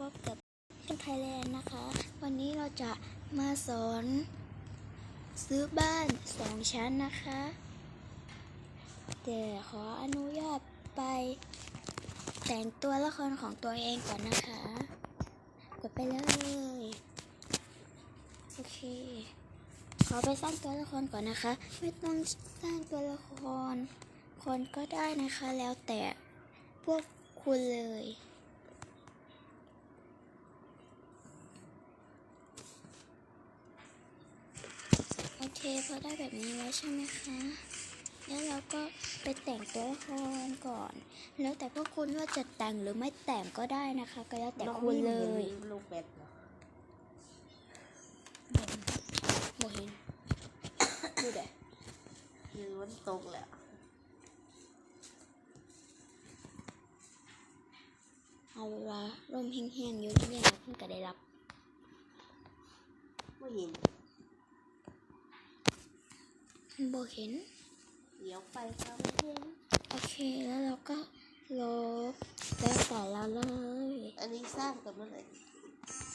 พบกับช่องไทยแลนด์นะคะ วันนี้เราจะมาสอนซื้อบ้านสองชั้นนะคะ แต่ขออนุญาตไปแต่งตัวละครของตัวเองก่อนนะคะ กดไปเลย โอเค ขอไปสร้างตัวละครก่อนนะคะ ไม่ต้องสร้างตัวละคร คนก็ได้นะคะแล้วแต่พวกคุณเลย เคพอได้แบบนี้แล้วใช่ไหมคะ แล้วเราก็ไปแต่งตัวละครก่อน แล้วแต่พวกคุณว่าจะแต่งหรือไม่แต่งก็ได้นะคะ ก็แล้วแต่คุณเลยลูกเป็ดเหรอโมเห็นดูเด้คือมันตกแหละเอาเวลาลมแห้งๆอยู่ที่นี่เพิ่งก็ได้รับไม่เห็นโบเห็น เดี๋ยวไปเขาไม่เห็นโอเคแล้วเราก็ลบแล้วแต่เราเลย อันนี้สร้างกับเมื่อไหร่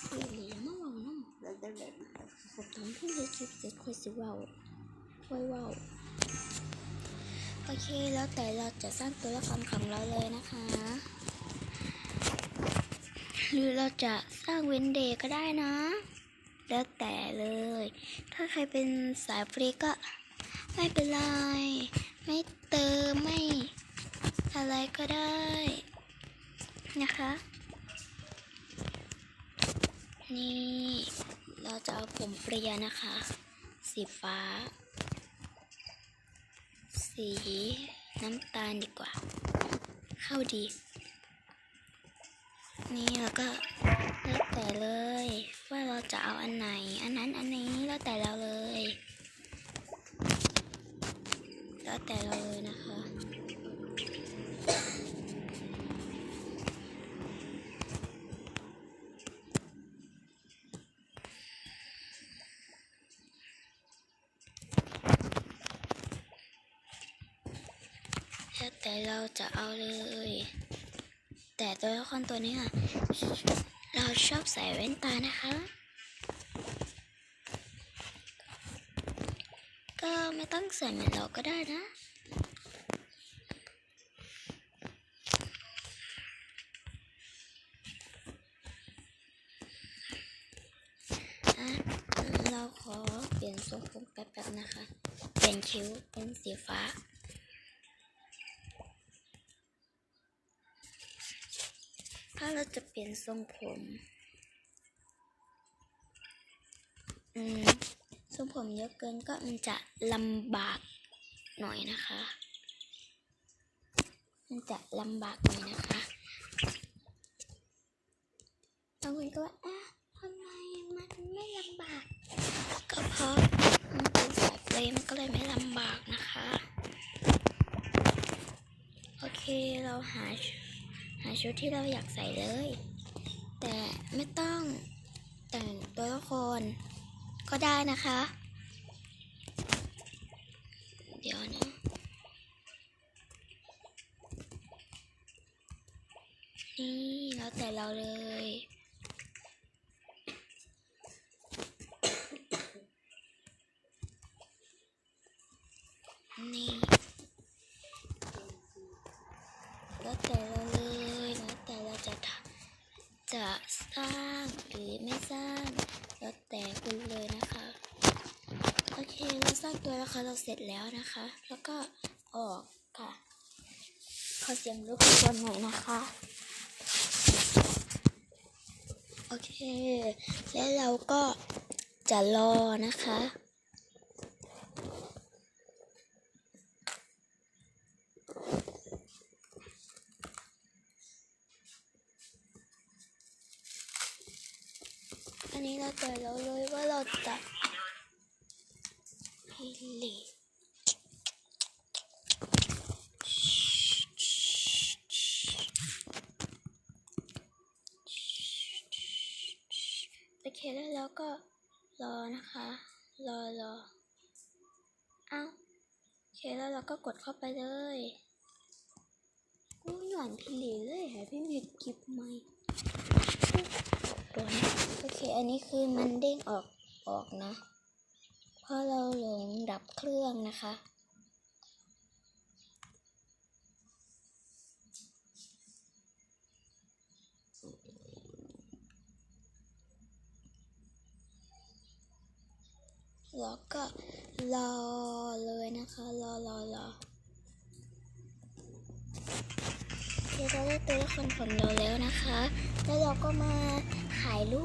เดี๋ยวเหลียมาเว่าน้องแล้วจะไหนตอนที่เฮ็ดคลิปเสร็จค่อยสิเว้าค่อยเว้าโอเคแล้วแต่เราจะสร้างตัวละครของเราเลยนะคะ หรือเราจะสร้างเวนเดย์ก็ได้นะ แล้วแต่เลย ถ้าใครเป็นสายฟรีก็ ไม่เป็นไร ไม่เติมไม่อะไรก็ได้นะคะ นี่เราจะเอาผมเปรียนะคะ สีฟ้า สีน้ำตาลดีกว่า เข้าดี นี่แล้วก็แล้วแต่เลย ว่าเราจะเอาอันไหน อันนั้นอันนี้แล้วแต่เราเลย แล้วแต่เราเลยนะคะแล้วแต่เราจะเอาเลย แต่ตัวละครตัวนี้ค่ะ เราชอบใส่แว่นตานะคะ ก็ไม่ต้องใส่เหมือนเราก็ได้นะเราขอเปลี่ยนทรงผมแป๊บๆนะคะ เปลี่ยนคิ้วเป็นสีฟ้าถ้าเราจะเปลี่ยนทรงผม อืม ทรงผมเยอะเกินก็มันจะลำบากหน่อยนะคะ มันจะลำบากหน่อยนะคะบางคนก็ว่าอะทำไมมันไม่ลำบาก ก็เพราะมันเป็นสายเฟรมก็เลยไม่ลำบากนะคะ โอเคเราหาหาชุดที่เราอยากใส่เลย แต่ไม่ต้องแต่งตัวละคร ก็ได้นะคะ เดี๋ยวนะนี่แล้วแต่เราเลย นี่ แล้วแต่เราเลยแล้วแต่เราจะทำจะสร้างหรือไม่สร้าง แล้วแต่คุณเลยนะคะ โอเคเราสร้าง ตัวละครเราเสร็จแล้วนะคะ แล้วก็ออกค่ะ ขอเสียงรบกวนหน่อยนะคะ โอเค แล้วเราก็จะรอนะคะอันนี้เราแต่เราเลยว่าเราจะ ลกโอเคแล้วเราก็รอนะคะ รอรออ้าวโอเคแล้วเราก็กดเข้าไปเลยกูหย่อนพี่หลเลยหาพี่มีคลิปไหมโอเค อันนี้คือมันเด้งออกออกนะ เพราะเราหลงดับเครื่องนะคะ แล้วก็รอเลยนะคะ รอรอรอเดี๋ยวเราได้ตัวละครของเราแล้วนะคะ แล้วเราก็มาถ่ายรูป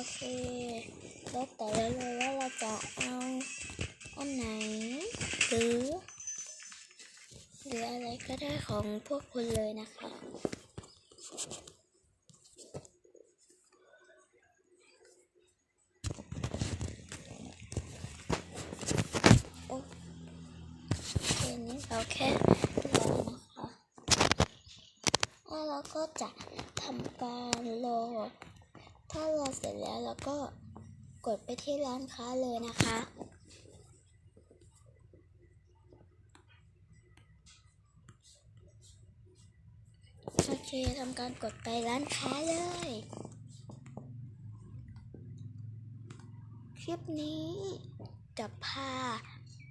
อเคแล้วแต่เราเลยว่าเราจะเอาอันไหน หรือ หรืออะไรก็ได้ของพวกคุณเลยนะคะโอเดี๋ยวนี้เราแค่รอนะคะ แล้วเราก็จะทำการรอ ถ้ารอเสร็จแล้วเราก็กดไปที่ร้านค้าเลยนะคะ โอเคทำการกดไปร้านค้าเลย คลิปนี้จะพา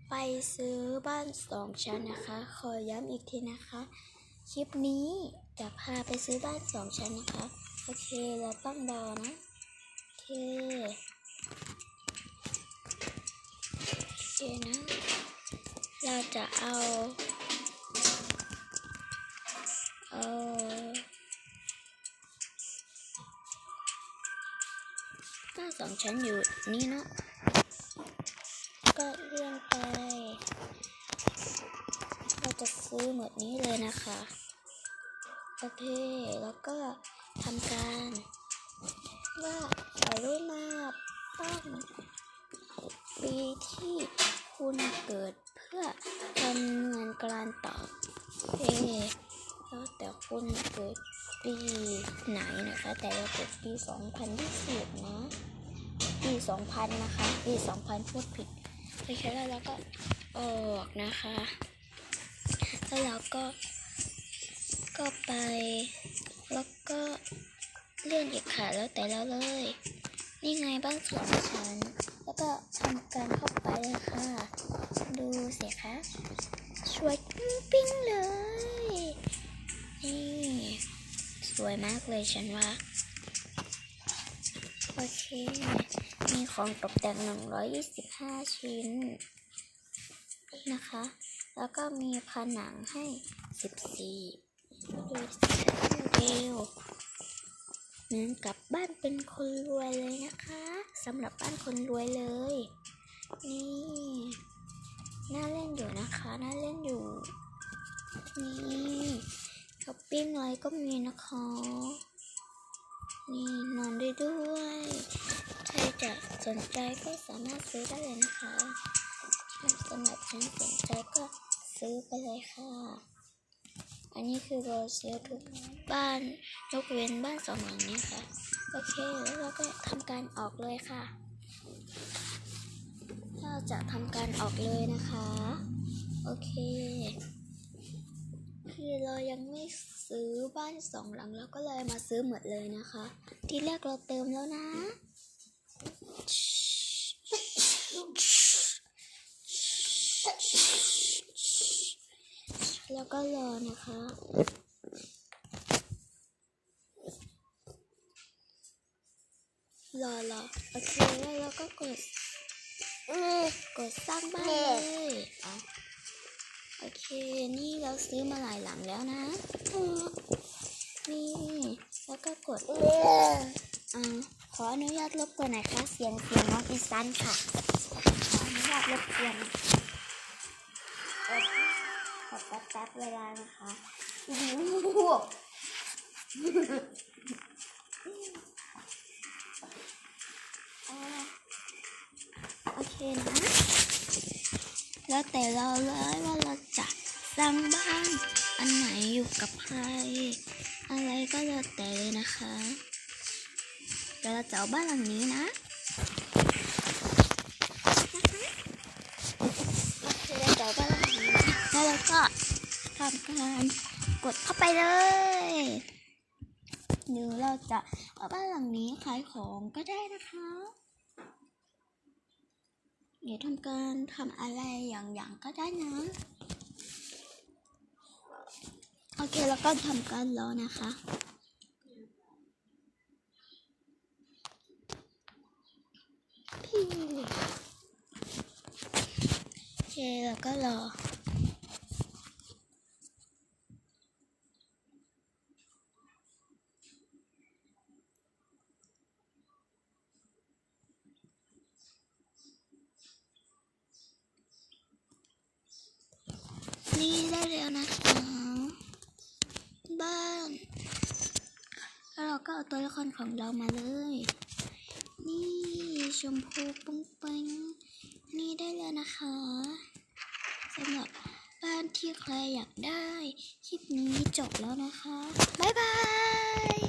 ไปซื้อบ้านสองชั้นนะคะ ขอย้ำอีกทีนะคะ คลิปนี้จะพาไปซื้อบ้านสองชั้นนะคะ โอเค เราต้องรอนะ โอเคโอเคนะ เราจะเอาเอาบ้าสองชั้นอยู่นี่เนาะก็เลื่อนไป เราจะซื้อหมดนี้เลยนะคะ โอเคแล้วก็ทำการว่าขอรู้มาตั้งปีที่คุณเกิดเพื่อดำเนินการต่อเอแล้วแต่คุณเกิดปีไหนนะคะ แต่เราเกิดปี 2020 นะ ปี 2000 นะคะ ปี 2000 พูดผิดโอเคแล้วเราก็ออกนะคะ แล้วเราก็ ก็ไป แล้วก็เลื่อนอีกค่ะแล้วแต่เราเลย นี่ไงบ้านสองชั้นแล้วก็ทำการเข้าไปเลยค่ะ ดูสิคะสวยปิ้งปิ้งเลย นี่ สวยมากเลยฉันว่า โอเค มีของตกแต่ง 125 ชิ้นนะคะ แล้วก็มีผนังให้ 14 เวเหมือนกับบ้านเป็นคนรวยเลยนะคะสำหรับบ้านคนรวยเลย นี่ น่าเล่นอยู่นะคะ น่าเล่นอยู่ นี่ช้อปปิ้งอะไรก็มีนะคะ นี่นอนได้ด้วย ใครจะสนใจก็สามารถซื้อได้เลยนะคะสำหรับฉันสนใจก็ซื้อไปเลยค่ะ อันนี้คือเราซื้อทุกบ้านยกเว้นบ้านสองหลังนี้ค่ะ โอเค แล้วเราก็ทำการออกเลยค่ะ เราจะทำการออกเลยนะคะ โอเค คือเรายังไม่ซื้อบ้านสองหลังเราก็เลยมาซื้อหมดเลยนะคะ ที่แรกเราเติมแล้วนะ แล้วก็รอนะคะ รอรอโอเคแล้วเราก็กดกดสร้างบ้านเลยเอาโอเค นี่เราซื้อมาหลายหลังแล้วนะ นี่ แล้วก็กดอ่าขออนุญาตรบกวนหน่อยค่ะเสียงเสียงน้องอีสันค่ะ ขออนุญาตรบกวนเอ่อขอ แป๊บแป๊บๆเวลานะคะโอ้โหอ่าโอเคนะ แล้วแต่เราเลยว่าเราจะสร้างบ้านอันไหนอยู่กับใคร อะไรก็แล้วแต่เลยนะคะเดี๋ยวเราจะเอาบ้านหลังนี้นะโอเคเราจะเอาบ้านหลังนี้นะแล้วเราก็ ทำการกดเข้าไปเลยหรือเราจะเอาบ้านหลังนี้ขายของก็ได้นะคะเดี๋ยวทำการทำอะไรอย่างๆก็ได้นะ โอเคแล้วก็ทำการรอนะคะพี่โอเคแล้วก็รอ ได้แล้วนะคะบ้าน แล้วเราก็เอาตัวละครของเรามาเลย นี่ชมพูปุ้งปังนี่ได้แล้วนะคะสำหรับบ้านที่ใครอยากได้ คลิปนี้จบแล้วนะคะ บ๊ายบาย